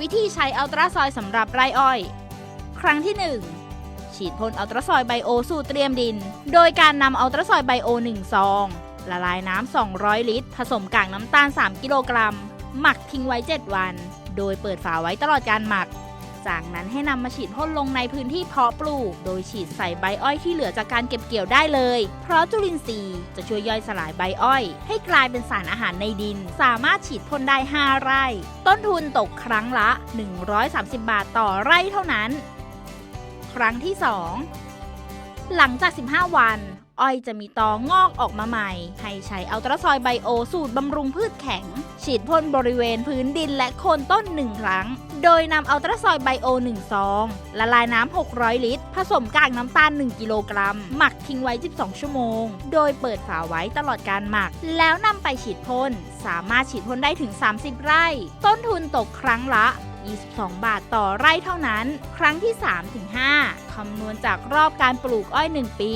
วิธีใช้อัลตราซอยสำหรับไร่อ้อย ครั้งที่ 1 ฉีดพ่นอัลตราซอยไบโอสู่เตรียมดิน โดยการนำอัลตราซอยไบโอ1ซอง ละลายน้ำ 200 ลิตร ผสมกากน้ำตาล 3 กิโลกรัม หมักทิ้งไว้ 7 วัน โดยเปิดฝาไว้ตลอดการหมัก จากนั้นให้นำมาฉีดพ่นลงในพื้นที่เพาะปลูก โดยฉีดใส่ใบอ้อยที่เหลือจากการเก็บเกี่ยวได้เลย เพราะจุลินทรีย์จะช่วยย่อยสลายใบอ้อย ให้กลายเป็นสารอาหารในดิน สามารถฉีดพ่นได้ 5 ไร่ ต้นทุนตกครั้งละ 130 บาทต่อไร่เท่านั้น ครั้งที่ 2 หลังจาก 15 วัน อ้อยจะมีตองอกออกมาใหม่ ให้ใช้อัลตราซอยไบโอสูตรบำรุงพืชแข็ง ฉีดพ่นบริเวณพื้นดินและโคนต้น1ครั้ง โดยนำอัลตราซอยไบโอ1ซองละลายน้ำ 600 ลิตร ผสมกากน้ำตาล 1 กิโลกรัม หมักทิ้งไว้ 12 ชั่วโมง โดยเปิดฝาไว้ตลอดการหมัก แล้วนำไปฉีดพ่น สามารถฉีดพ่นได้ถึง 30 ไร่ ต้นทุนตกครั้งละ 22 บาทต่อไร่เท่านั้น ครั้งที่ 3-5 คำนวณจากรอบการปลูกอ้อย 1 ปี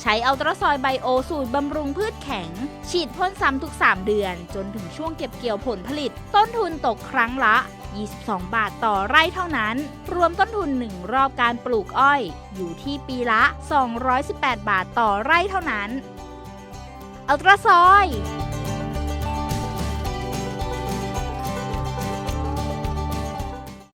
ใช้อัลตราซอยไบโอสูตรบำรุงพืชแข็ง ฉีดพ่นซ้ำทุก 3 เดือน จนถึงช่วงเก็บเกี่ยวผลผลิต ต้นทุนตกครั้งละ 22 บาทต่อไร่เท่านั้น รวมต้นทุน 1 รอบการปลูกอ้อย อยู่ที่ปีละ 218 บาทต่อไร่เท่านั้นอัลตราซอย